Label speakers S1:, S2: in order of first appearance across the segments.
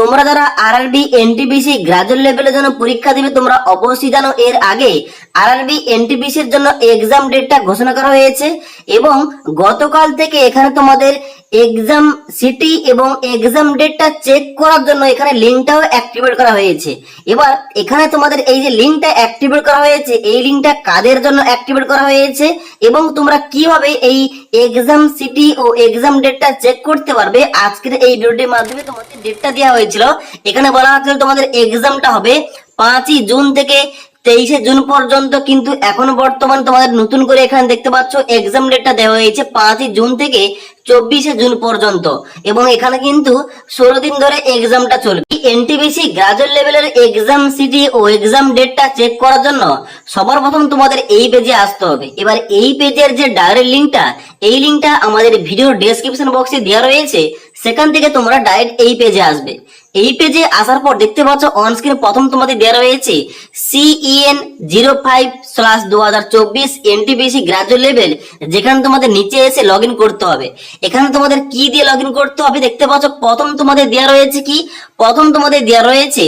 S1: তোমরা যারা RRB NTPC graduate লেভেলের জন্য পরীক্ষা দিবে তোমরা অবশ্যই জানো এর আগে আরআরবি এনটিপিসির জন্য এক্সাম ডেটটা ঘোষণা করা হয়েছে এবং গতকাল থেকে এখানে তোমাদের এক্সাম সিটি এবং এক্সাম ডেটটা চেক করার জন্য এখানে লিঙ্কটাও অ্যাক্টিভেট করা হয়েছে। এবার এখানে তোমাদের এই যে লিঙ্কটা অ্যাক্টিভেট করা হয়েছে, এই লিঙ্কটা কাদের জন্য অ্যাক্টিভেট করা হয়েছে এবং তোমরা কীভাবে এই এক্সাম সিটি ও এক্সাম ডেটটা চেক করতে পারবে, আজকের এই ভিডিওটির মাধ্যমে তোমাদের ডেটটা দেওয়া হয়েছিল। এখানে বলা হচ্ছিল তোমাদের এক্সামটা হবে পাঁচই জুন থেকে তেইশে জুন পর্যন্ত কিন্তু এখন বর্তমান তোমাদের নতুন করে এখানে দেখতে পাচ্ছ এক্সাম ডেটটা দেওয়া হয়েছে পাঁচই জুন থেকে চব্বিশে জুন পর্যন্ত। এবং এখানে কিন্তু ষোলো দিন ধরে এক্সামটা চলবে। এনটিবিসি গ্রাজুয়েট লেভেলের এক্সাম সিটি ও এক্সাম ডেটটা চেক করার জন্য সবার প্রথম তোমাদের এই পেজে আসতে হবে। এবার এই পেজের যে ডাইরেক্ট লিঙ্কটা এই লিঙ্কটা আমাদের ভিডিও ডেসক্রিপশন বক্সে দেওয়া রয়েছে। সেখান থেকে তোমরা ডাইরেক্ট এই পেজে আসবে। এই পেজে আসার পর দেখতে পাচ্ছ অন স্ক্রিন প্রথম তোমাদের দেওয়া রয়েছে সিইএন জিরো ফাইভ স্ল্যাশ দু হাজার চব্বিশ এনটিবিসি গ্রাজুয়েট লেভেল যেখানে তোমাদের নিচে এসে লগ করতে হবে। এখানে তোমাদের কি দিয়ে লগ করতে হবে দেখতে পাচ্ছ, প্রথম তোমাদের দেওয়া রয়েছে কি? প্রথম তোমাদের দেওয়া রয়েছে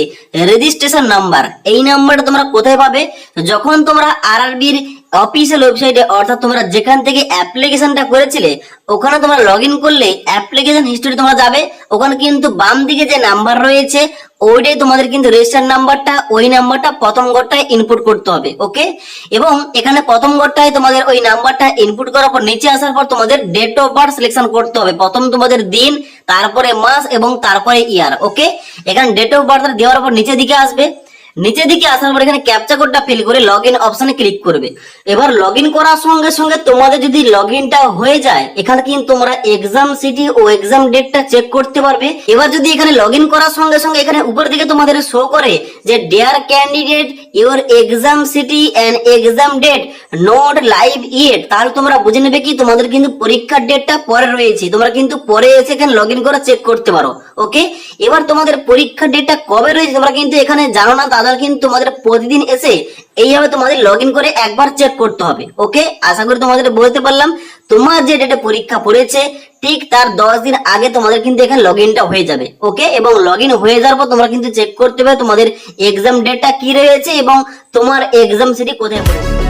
S1: রেজিস্ট্রেশন নাম্বার এই নাম্বারটা তোমরা কোথায় পাবে? যখন তোমরা আর আরআরবির অফিসিয়াল ওয়েবসাইটে অর্থাৎ তোমরা যেখান থেকে অ্যাপ্লিকেশনটা করেছিলে, ওখানে তোমরা লগ ইন করলে অ্যাপ্লিকেশন হিস্টোরি তোমরা যাবে। ওখানে কিন্তু বাম দিকে যে নাম্বার রয়েছে, ওইটাই তোমাদের কিন্তু রেজিস্টার নাম্বারটা ওই নাম্বারটা প্রথম ঘরটায় ইনপুট করতে হবে ওকে এবং এখানে প্রথম ঘরটায় তোমাদের ওই নাম্বারটা ইনপুট করার পর, নিচে আসার পর তোমাদের ডেট অফ বার্থ সিলেকশন করতে হবে। প্রথম তোমাদের দিন, তারপরে মাস এবং তারপরে ইয়ার ওকে এখানে ডেট অফ বার্থ দেওয়ার পর নিচের দিকে আসবে। নিচের দিকে আসার পর এখানে ক্যাপচা কোডটা ফিল করে লগ ইন অপশনে ক্লিক করবে। এবার লগ ইন করার সঙ্গে সঙ্গে তোমাদের যদি লগ ইনটা হয়ে যায়, এখানে কিন্তু তোমরা এক্সাম সিটি ও এক্সাম ডেটটা চেক করতে পারবে। এবার যদি এখানে লগ ইন করার সঙ্গে সঙ্গে এখানে উপর দিকে তোমাদের শো করে যে dear candidate your exam city and exam date not live yet তাহলে তোমরা বুঝে নেবে কি তোমাদের কিন্তু পরীক্ষার ডেটটা পরে রয়েছে। তোমরা কিন্তু পরে এসে এখানে লগ ইন করে চেক করতে পারো। ওকে এবার তোমাদের পরীক্ষার ডেটটা কবে রয়েছে তোমরা কিন্তু এখানে জানো না। তাদের কিন্তু তোমাদের প্রতিদিন এসে এইভাবে তোমাদের লগ করে একবার চেক করতে হবে ওকে আশা করি তোমাদের বলতে পারলাম। তোমার যে ডেটে পরীক্ষা পড়েছে, ঠিক তার দশ দিন আগে তোমাদের কিন্তু এখানে লগ হয়ে যাবে ওকে এবং লগ হয়ে যাওয়ার পর তোমরা কিন্তু চেক করতে হবে তোমাদের এক্সাম ডেটটা কি রয়েছে এবং তোমার এক্সাম সিটি কোথায় পড়েছে।